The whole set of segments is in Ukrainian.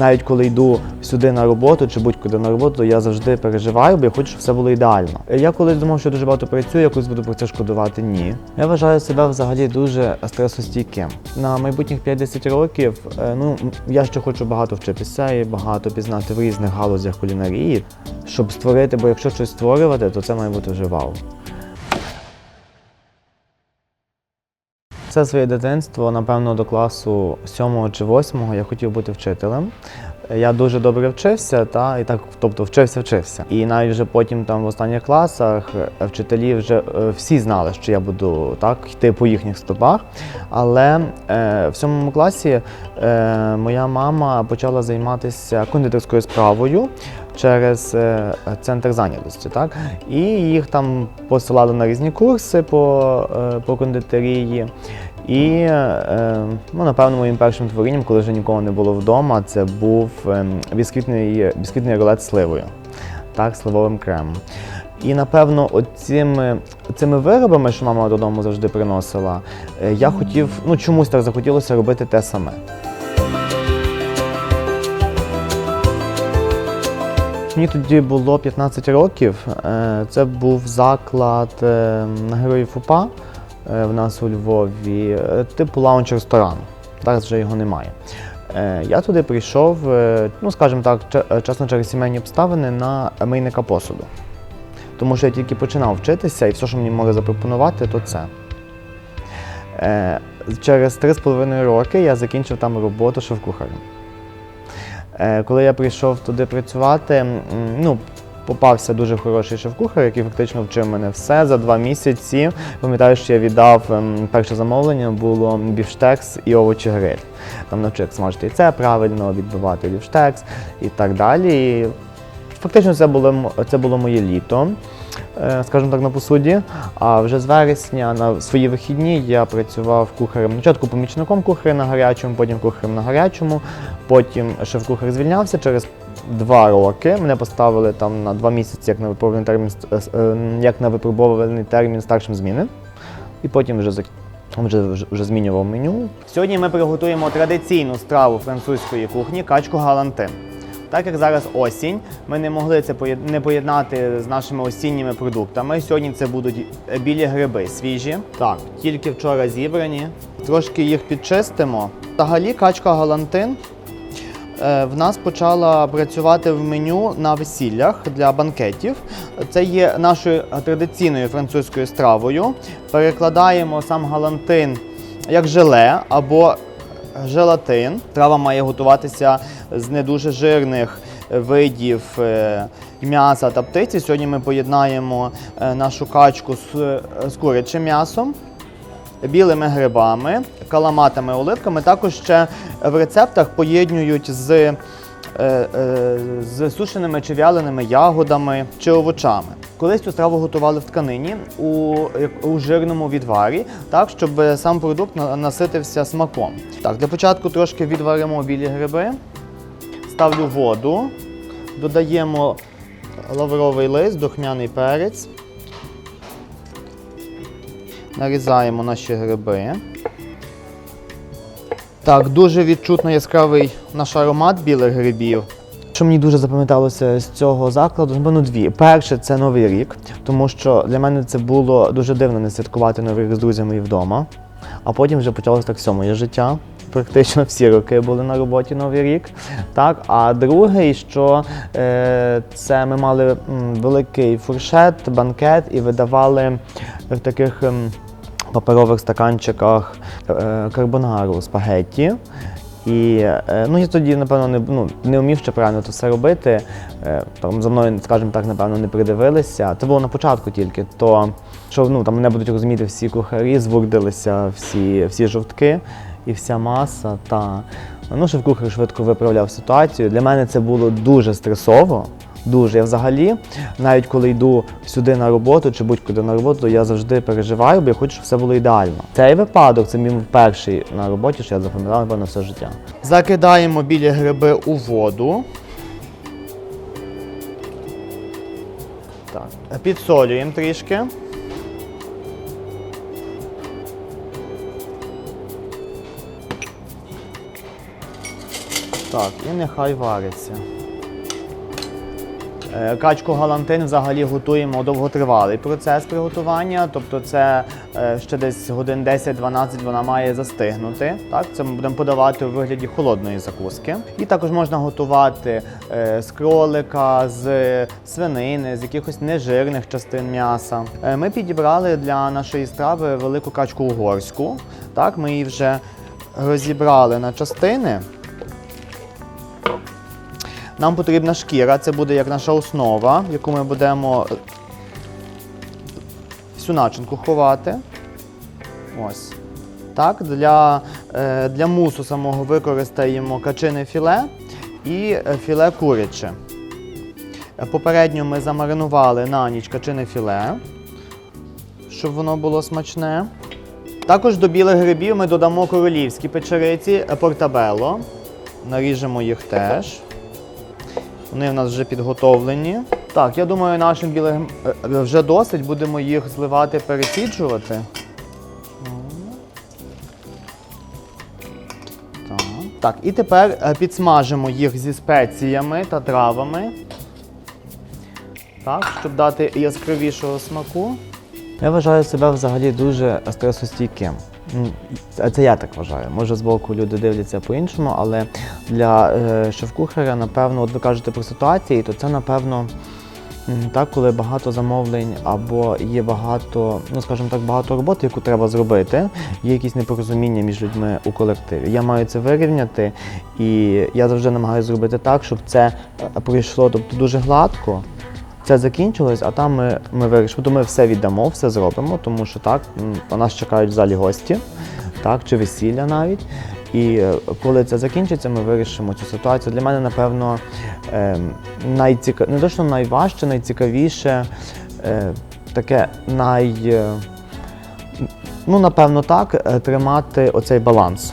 навіть коли йду сюди на роботу чи будь-куди на роботу, я завжди переживаю, бо я хочу, щоб все було ідеально. Я колись думав, що дуже багато працюю, якось буду про це шкодувати. Ні. Я вважаю себе взагалі дуже стресостійким. На майбутніх 5-10 років, е, ну я ще хочу багато вчитися і багато пізнати в різних галузях кулінарії, щоб створити, бо якщо щось створювати, то це має бути вже вау. Все своє дитинство, напевно, до класу 7 чи 8 я хотів бути вчителем. Я дуже добре вчився, та і так, тобто вчився, вчився. І навіть вже потім там в останніх класах вчителі вже е, всі знали, що я буду так йти по їхніх стопах. Але е, в сьомому класі е, моя мама почала займатися кондитерською справою через е, центр зайнятості. Так? І їх там посилали на різні курси по, е, по кондитерії. І, е, ну, напевно, моїм першим творінням, коли вже нікого не було вдома, це був бісквітний, бісквітний рулет сливою, так, сливовим кремом. І напевно, оціми цими виробами, що мама додому завжди приносила, я хотів, ну чомусь так захотілося робити те саме. Мені тоді було 15 років. Е, Це був заклад е, на героїв УПА е, в нас у Львові, е, типу лаунч-ресторан. Зараз вже його немає. Е, Я туди прийшов, е, ну скажімо так, че- е, чесно через сімейні обставини на мийника посуду. Тому що я тільки починав вчитися, і все, що мені могли запропонувати, то це. Е, Через 3,5 роки я закінчив там роботу шеф-кухарем. Е, Коли я прийшов туди працювати, ну, попався дуже хороший шеф-кухар, який фактично вчив мене все за два місяці. Пам'ятаю, що я віддав ем, перше замовлення було біфштекс і овочі гриль. Там навчив як смажити це правильно, відбивати біфштекс і так далі. І фактично це було, це було моє літо. Е, Скажімо так, на посуді. А вже з вересня на свої вихідні я працював кухарем. Спочатку помічником кухаря на гарячому, потім кухарем на гарячому. Потім шеф-кухар звільнявся через два роки. Мене поставили там на два місяці, як на випробувальний термін, е, е, як на випробувальний термін старшим зміни. І потім вже, вже, вже змінював меню. Сьогодні ми приготуємо традиційну страву французької кухні качку галантин. Так як зараз осінь, ми не могли це не поєднати з нашими осінніми продуктами. Сьогодні це будуть білі гриби свіжі. Так, тільки вчора зібрані. Трошки їх підчистимо. Взагалі качка галантин е, в нас почала працювати в меню на весіллях для банкетів. Це є нашою традиційною французькою стравою. Перекладаємо сам галантин як желе або желатин. Трава має готуватися з не дуже жирних видів е, м'яса та птиці. Сьогодні ми поєднаємо е, нашу качку з, з курячим м'ясом білими грибами, каламатами, оливками. Також ще в рецептах поєднують з, з сушеними чи вяленими ягодами чи овочами. Колись цю страву готували в тканині у, у жирному відварі, так, щоб сам продукт наситився смаком. Так, для початку трошки відваримо білі гриби, ставлю воду, додаємо лавровий лист, духмяний перець. Нарізаємо наші гриби. Так, дуже відчутно яскравий наш аромат білих грибів. Що мені дуже запам'яталося з цього закладу, напевно, дві. Перше це Новий рік, тому що для мене це було дуже дивно не святкувати Новий рік з друзями і вдома. А потім вже почалося так все моє життя. Практично всі роки були на роботі Новий рік. Так, а другий, що е, це ми мали великий фуршет, банкет і видавали в таких. Паперових стаканчиках е, карбонару, спагетті. І е, ну, я тоді, напевно, не, ну, не вмів ще правильно це все робити. Е, Там за мною, скажімо так, напевно, не придивилися. Це було на початку тільки. То що ну, там мене будуть розуміти всі кухарі, звурдилися всі, всі жовтки і вся маса. Та ну, шеф-кухар швидко виправляв ситуацію. Для мене це було дуже стресово. Дуже. Я взагалі, навіть коли йду сюди на роботу чи будь-куди на роботу, я завжди переживаю, бо я хочу, щоб все було ідеально. Цей випадок це мій перший на роботі, що я запам'ятав, напевно, все життя. Закидаємо білі гриби у воду. Так. Підсолюємо трішки. Так, і нехай вариться. Е, Качку галантин взагалі готуємо довготривалий процес приготування, тобто це е, ще десь годин 10-12 вона має застигнути. Так, це ми будемо подавати у вигляді холодної закуски. І також можна готувати е, з кролика, з свинини, з якихось нежирних частин м'яса. Ми підібрали для нашої страви велику качку угорську. Так, ми її вже розібрали на частини. Нам потрібна шкіра, це буде як наша основа, яку ми будемо е, всю начинку ховати. Ось. Так, для, е, для мусу самого використаємо качине філе і е, філе куряче. Попередньо ми замаринували на ніч качине філе, щоб воно було смачне. Також до білих грибів ми додамо королівські печериці портабело. Наріжемо їх теж. Вони в нас вже підготовлені. Так, я думаю, нашим білим е, вже досить. Будемо їх зливати, пересіджувати. Так, і тепер е, підсмажимо їх зі спеціями та травами. Так, щоб дати яскравішого смаку. Я вважаю себе взагалі дуже стресостійким. Ну, Це я так вважаю. Може, збоку люди дивляться по-іншому, але для е, шеф-кухаря, напевно, от ви кажете про ситуації, то це, напевно, так, коли багато замовлень або є багато, ну скажімо так, багато роботи, яку треба зробити, є якісь непорозуміння між людьми у колективі. Я маю це вирівняти, і я завжди намагаюся зробити так, щоб це е, пройшло тобто, дуже гладко. Це закінчилось, а там ми, ми вирішимо, то ми все віддамо, все зробимо, тому що так, нас чекають в залі гості, так, чи весілля навіть. І е, коли це закінчиться, ми вирішимо цю ситуацію. Для мене, напевно, е, найціка... не то, що найважче, найцікавіше, е, таке най. е, Ну, напевно, так, тримати оцей баланс.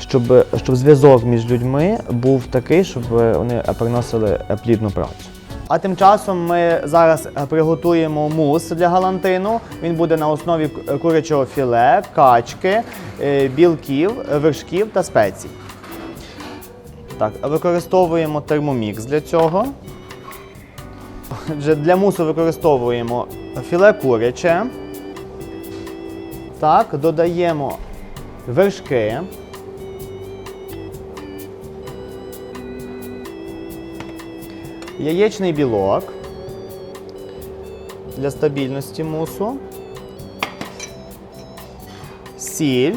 Щоб, щоб зв'язок між людьми був такий, щоб вони приносили плідну працю. А тим часом ми зараз е, приготуємо мус для галантину. Він буде на основі курячого філе, качки, е, білків, е, вершків та спецій. Так, використовуємо термомікс для цього. Отже, Для мусу використовуємо філе куряче. Так, додаємо вершки. Яєчний білок для стабільності мусу. Сіль.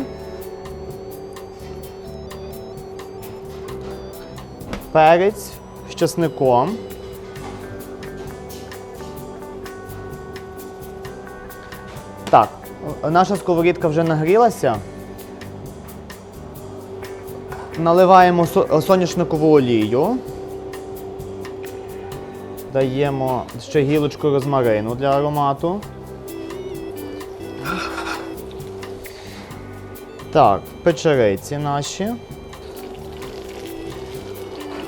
Перець з часником. Так, наша сковорідка вже нагрілася. Наливаємо со- соняшникову олію. Даємо ще гілочку розмарину для аромату. Так, печериці наші.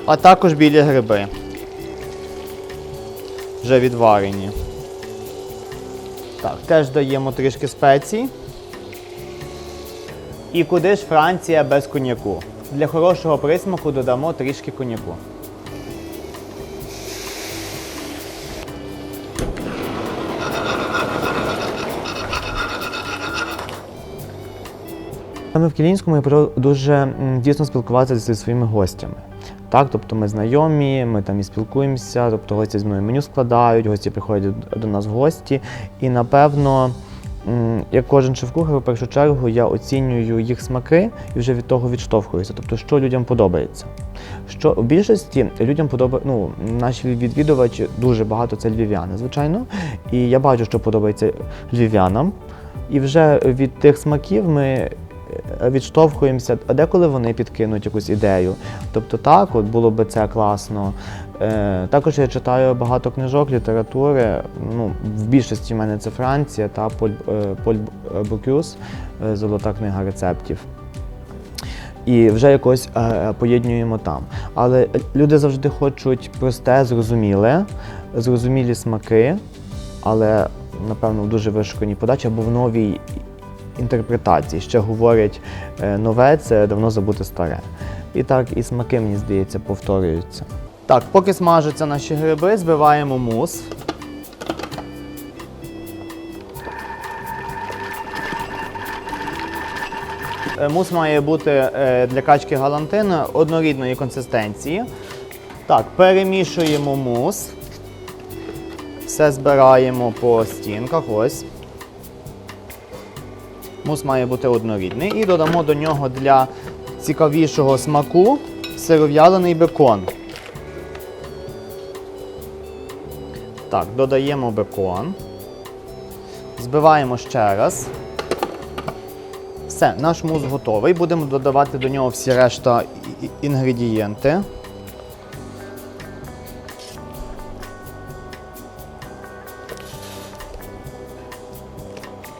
А також білі гриби. Вже відварені. Так, теж даємо трішки спецій. І куди ж Франція без коньяку? Для хорошого присмаку додамо трішки коньяку. Саме в Кілінському я почав дуже дійсно спілкуватися зі своїми гостями. Так, тобто ми знайомі, ми там і спілкуємося, тобто гості зі мною меню складають, гості приходять до нас в гості. І напевно, як кожен шеф-кухар, в першу чергу я оцінюю їх смаки і вже від того відштовхуюся. Тобто, що людям подобається. Що в більшості людям подобається, ну, наші відвідувачі дуже багато це львів'яни, звичайно. І я бачу, що подобається львів'янам. І вже від тих смаків ми відштовхуємося, а деколи вони підкинуть якусь ідею. Тобто так, от було би це класно. Е, також я читаю багато книжок, літератури. Ну, в більшості в мене це Франція та Поль, е, Поль Бокюс, е, золота книга рецептів. І вже якось е, поєднуємо там. Але люди завжди хочуть просте, зрозуміле, зрозумілі смаки, але напевно в дуже вишуканій подачі або в новій інтерпретації. Ще говорять, е, нове це давно забуте старе. І так і смаки, мені здається, повторюються. Так, поки смажаться наші гриби, збиваємо мус. Е, Мус має бути е, для качки галантини однорідної консистенції. Так, перемішуємо мус. Все збираємо по стінках. Ось. Мус має бути однорідний. І додамо до нього для цікавішого смаку сиров'ялений бекон. Так, додаємо бекон. Збиваємо ще раз. Все, наш мус готовий. Будемо додавати до нього всі решта інгредієнти.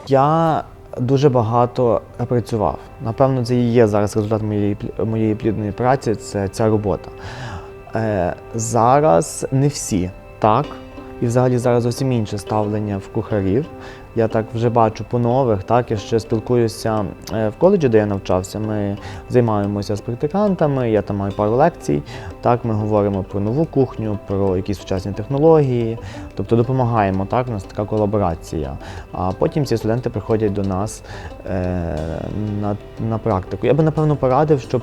Я дуже багато працював. Напевно, це і є зараз результат моєї, моєї плідної праці, це ця робота. Е, зараз не всі так. І взагалі зараз зовсім інше ставлення в кухарів. Я так вже бачу по нових, так я ще спілкуюся е, в коледжі, де я навчався. Ми займаємося з практикантами, я там маю пару лекцій. Так, ми говоримо про нову кухню, про якісь сучасні технології, тобто допомагаємо. Так, у нас така колаборація. А потім ці студенти приходять до нас е, на, на практику. Я би напевно порадив, щоб.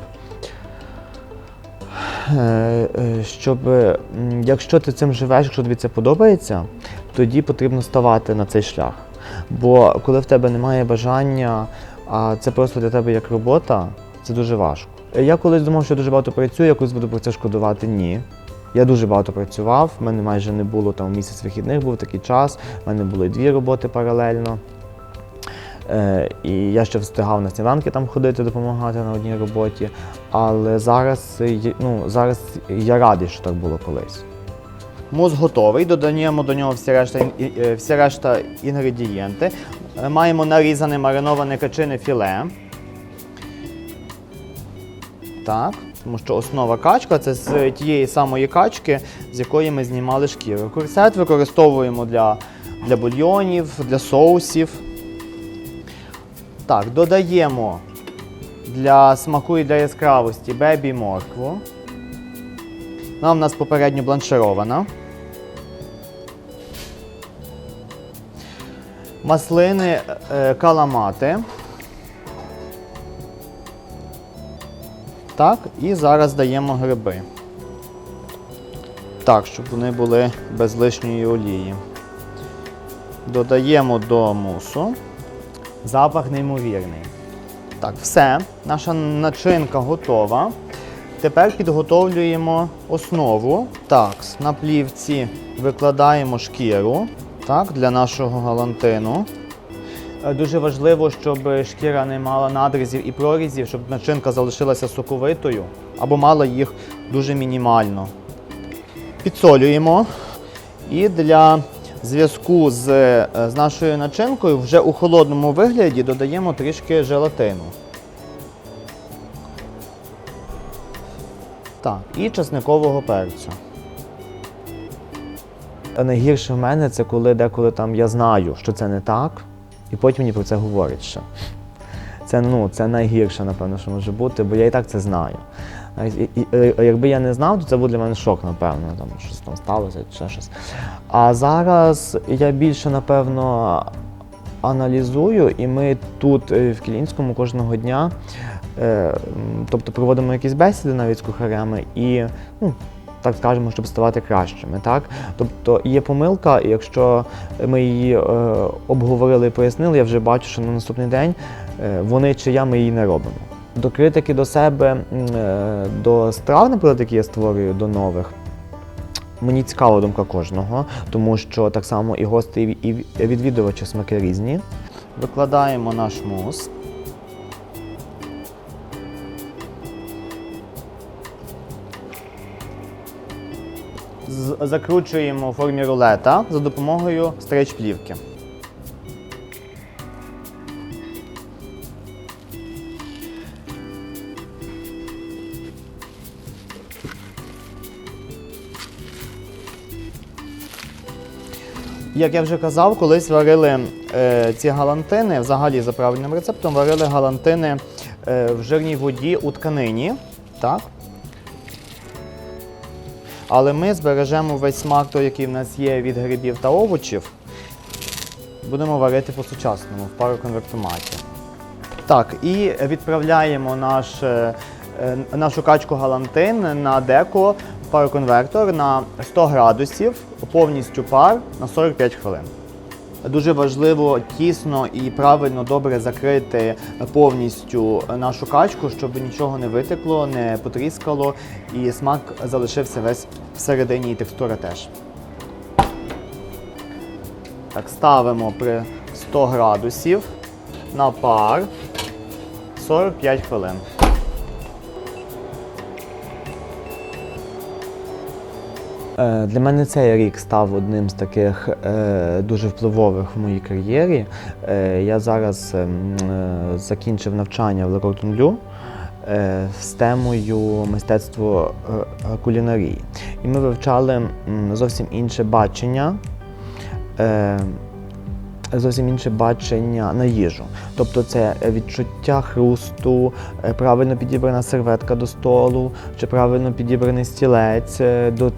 Е, е, щоб якщо ти цим живеш, якщо тобі це подобається, тоді потрібно ставати на цей шлях. Бо коли в тебе немає бажання, а це просто для тебе як робота, це дуже важко. Я колись думав, що я дуже багато працюю, я колись буду про це шкодувати. Ні. Я дуже багато працював, в мене майже не було там місяць вихідних, був такий час, в мене були дві роботи паралельно. Е, і я ще встигав на сніданки там ходити, допомагати на одній роботі. Але зараз, ну, зараз я радий, що так було колись. Мус готовий, додаємо до нього всі решта, е, всі решта інгредієнти. Е, Маємо нарізане мариноване качине філе. Так, тому що основа качка це з тієї самої качки, з якої ми знімали шкіру. Курсет використовуємо для, для бульйонів, для соусів. Так, додаємо для смаку і для яскравості бебі моркву. Вона в нас попередньо бланширована. Маслини е, каламати. Так, і зараз даємо гриби. Так, щоб вони були без лишньої олії. Додаємо до мусу. Запах неймовірний. Так, все. Наша начинка готова. Тепер підготовлюємо основу. Так, на плівці викладаємо шкіру так, для нашого галантину. Е, Дуже важливо, щоб шкіра не мала надрізів і прорізів, щоб начинка залишилася соковитою або мала їх дуже мінімально. Підсолюємо. І для зв'язку з, е, з нашою начинкою вже у холодному вигляді додаємо трішки желатину. Так, і чесникового перцю. А найгірше в мене це коли деколи там я знаю, що це не так, і потім мені про це говорять ще. Це, ну, це найгірше, напевно, що може бути, бо я і так це знаю. І- і- якби я не знав, то це був для мене шок, напевно, там щось там сталося, чи щось. А зараз я більше, напевно, аналізую, і ми тут е, в Кілінському кожного дня, е, тобто проводимо якісь бесіди навіть з кухарями і, ну, так скажемо, щоб ставати кращими. Так? Тобто є помилка, і якщо ми її е, обговорили і пояснили, я вже бачу, що на наступний день е, вони чи я ми її не робимо. До критики до себе, е, до страв, наприклад, які я створюю, до нових. Мені цікава думка кожного, тому що так само і гості, і відвідувачі смаки різні. Викладаємо наш мус. Закручуємо у формі рулета за допомогою стрейч-плівки. Як я вже казав, колись варили е, ці галантини, взагалі за правильним рецептом, варили галантини е, в жирній воді у тканині. так? Але ми збережемо весь смак, той, який в нас є від грибів та овочів. Будемо варити по-сучасному в пароконвертоматі. Так, і відправляємо наш, е, е, нашу качку галантин на деко пароконвертор на 100 градусів, повністю пар на 45 хвилин. Дуже важливо тісно і правильно добре закрити повністю нашу качку, щоб нічого не витекло, не потріскало і смак залишився весь всередині і текстура теж. Так, ставимо при 100 градусів на пар 45 хвилин. Для мене цей рік став одним з таких е, дуже впливових в моїй кар'єрі. Е, я зараз ем, е, закінчив навчання в Леротунлю е, з темою мистецтво е, е, кулінарії. І ми вивчали зовсім інше бачення. Е, зовсім інше бачення на їжу. Тобто це відчуття хрусту, е, правильно підібрана серветка до столу, чи правильно підібраний стілець е, до,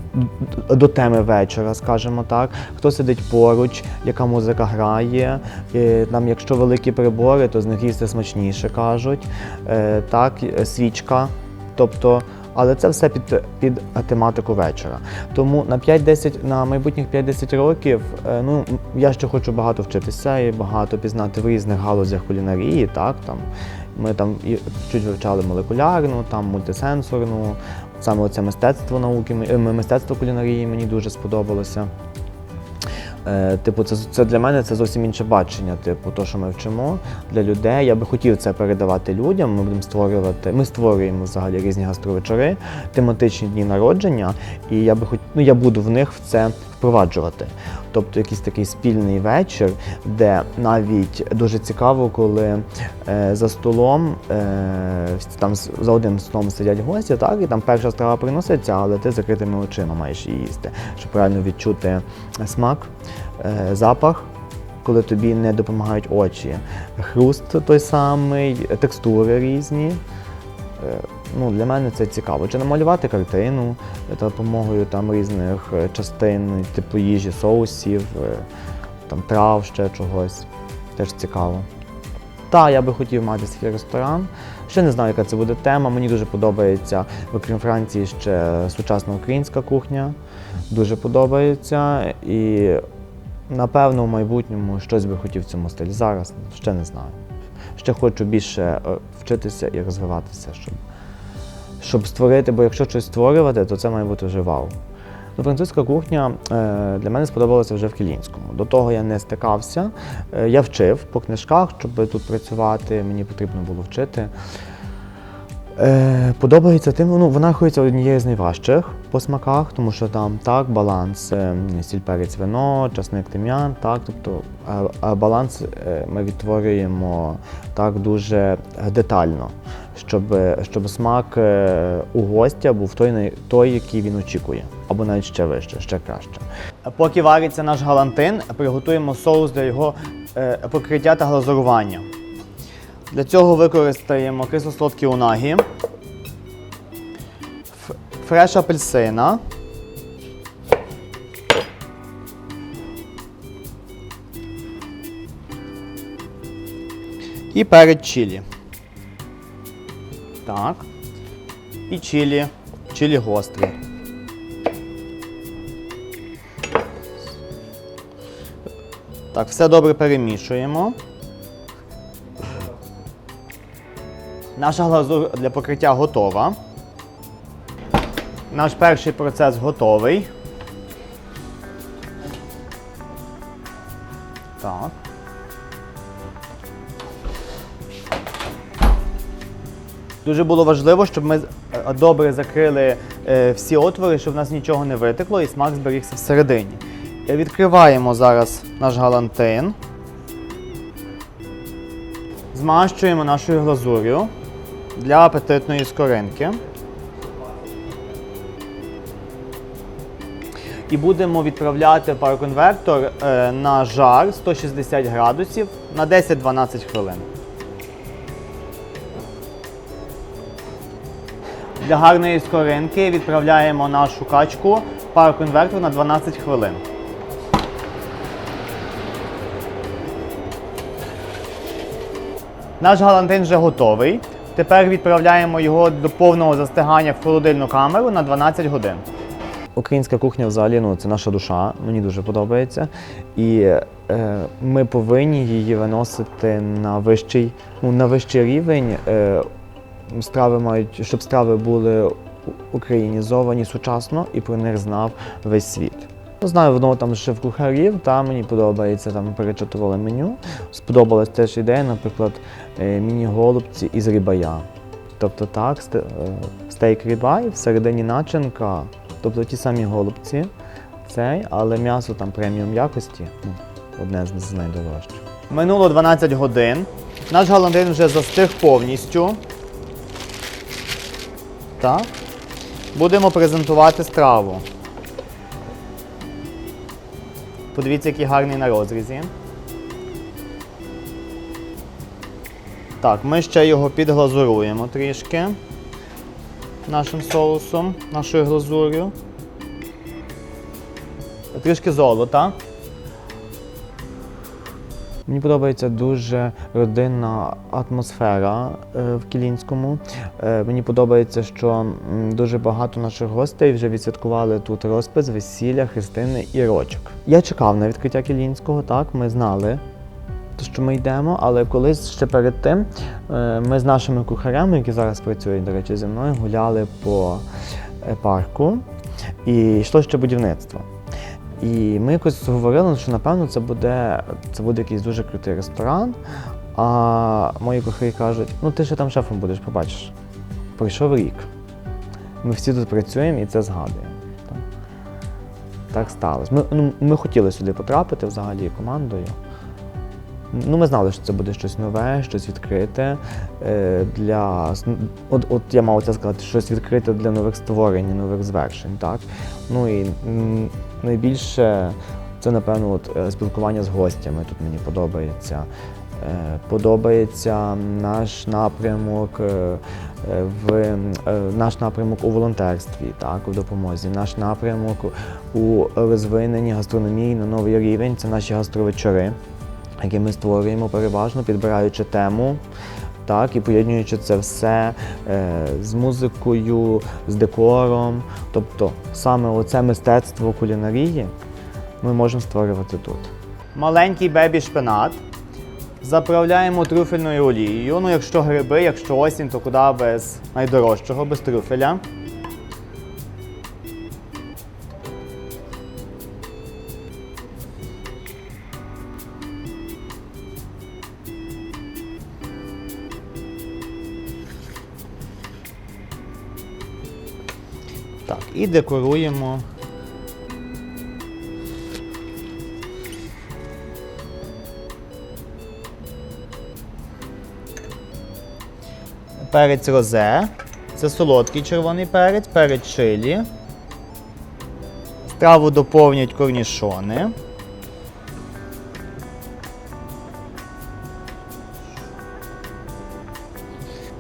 до теми вечора, скажімо так. Хто сидить поруч, яка музика грає. Е, Там, якщо великі прибори, то з них їсти смачніше кажуть. Е, Так, е, свічка. Тобто, але це все під, під тематику вечора. Тому на 5-10, на майбутніх 5-10 років, е, ну я ще хочу багато вчитися і багато пізнати в різних галузях кулінарії. Так там ми там і чуть вивчали молекулярну, там мультисенсорну, саме це мистецтво науки, е, мистецтво кулінарії мені дуже сподобалося. Е, Типу, це, це для мене це зовсім інше бачення. Типу, то, що ми вчимо для людей. Я би хотів це передавати людям. Ми будемо створювати. Ми створюємо взагалі різні гастровечори, тематичні дні народження, і я би хоч, ну я буду в них в це впроваджувати. Тобто якийсь такий спільний вечір, де навіть дуже цікаво, коли е, за столом е, там за одним столом сидять гості, так і там перша страва приноситься, але ти закритими очима маєш її їсти, щоб правильно відчути смак, е, запах. Коли тобі не допомагають очі, хруст той самий, текстури різні. Ну, для мене це цікаво. Чи намалювати картину за допомогою там різних е, частин, типу їжі, соусів, е, там трав, ще чогось. Теж цікаво. Так, я би хотів мати свій ресторан. Ще не знаю, яка це буде тема. Мені дуже подобається, окрім Франції, ще сучасна українська кухня. Дуже подобається. І напевно в майбутньому щось би хотів в цьому стилі. Зараз ще не знаю. Ще хочу більше е, вчитися і розвиватися, щоб, щоб створити, бо якщо щось створювати, то це має бути вже вау. Ну, французька кухня е, для мене сподобалася вже в Кілінському. До того я не стикався. Е, я вчив по книжках, щоб тут працювати, мені потрібно було вчити. Е, подобається тим, ну вона рахується однією з найважчих по смаках, тому що там так баланс сіль, перець, вино, часник, тим'ян, так, тобто баланс ми відтворюємо так дуже детально, щоб, щоб смак е, у гостя був той, той, який він очікує, або навіть ще вище, ще краще. Поки вариться наш галантин, приготуємо соус для його е, покриття та глазурування. Для цього використаємо кисло-солодкі унагі, фреш апельсина, і перець чилі. Так. І чилі, чилі гострі. Так, все добре перемішуємо. Наша глазур для покриття готова. Наш перший процес готовий. Дуже було важливо, щоб ми е, добре закрили е, всі отвори, щоб в нас нічого не витекло і смак зберігся всередині. Відкриваємо зараз наш галантин. Змащуємо нашою глазур'ю для апетитної скоринки. І будемо відправляти пароконвертор е, на жар 160 градусів на 10-12 хвилин. Для гарної скоринки відправляємо нашу качку в пароконвертер на 12 хвилин. Наш галантин вже готовий. Тепер відправляємо його до повного застигання в холодильну камеру на 12 годин. Українська кухня взагалі ну, це наша душа, мені дуже подобається. І е, ми повинні її виносити на вищий, ну, на вищий рівень. Е, страви мають, щоб страви були українізовані сучасно і про них знав весь світ. Ну, Знаю одного там шеф-кухарів, та мені подобається там перечитували меню. Сподобалась теж ідея, наприклад, е, міні-голубці із рібая. Тобто так, е, стейк рібай, всередині начинка, тобто ті самі голубці, цей, але м'ясо там преміум якості, ну, одне з, найдорожчих. Минуло 12 годин. Наш галантин вже застиг повністю. Так. Будемо презентувати страву. Подивіться, який гарний на розрізі. Так, ми ще його підглазуруємо трішки нашим соусом, нашою глазур'ю. Трішки золота. Мені подобається дуже родинна атмосфера е, в Кілінському. Е, Мені подобається, що дуже багато наших гостей вже відсвяткували тут розпис, весілля, хрестини і рочок. Я чекав на відкриття Кілінського, так, ми знали, що ми йдемо, але колись ще перед тим е, ми з нашими кухарями, які зараз працюють, до речі, зі мною, гуляли по парку і йшло ще будівництво. І ми якось говорили, що напевно це буде, це буде якийсь дуже крутий ресторан. А мої кухарі кажуть, ну ти ще там шефом будеш, побачиш. Пройшов рік. Ми всі тут працюємо і це згадуємо. Так, сталося. Ми, ну, ми хотіли сюди потрапити взагалі командою. Ну, ми знали, що це буде щось нове, щось відкрите. Е, для, от, от я мав це сказати, щось відкрите для нових створень, нових звершень. Так? Ну і найбільше це, напевно, от, е, спілкування з гостями. Тут мені подобається. Е, Подобається наш напрямок е, в наш напрямок у волонтерстві, так, у допомозі, наш напрямок у розвиненні гастрономії на новий рівень. Це наші гастровечори, які ми створюємо переважно, підбираючи тему. Так, і поєднуючи це все е, з музикою, з декором. Тобто саме оце мистецтво кулінарії ми можемо створювати тут. Маленький бебі шпинат. Заправляємо трюфельною олією. Ну, якщо гриби, якщо осінь, то куди без найдорожчого, без трюфеля. І декоруємо. Перець розе. Це солодкий червоний перець, перець чилі. Страву доповнюють корнішони.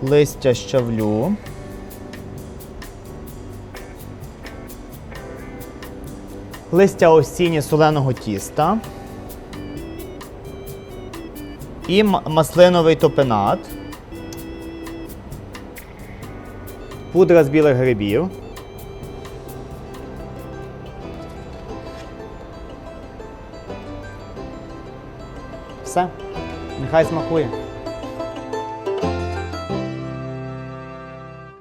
Листя щавлю. Листя осінні соленого тіста. І маслиновий топинат. Пудра з білих грибів. Все. Нехай смакує.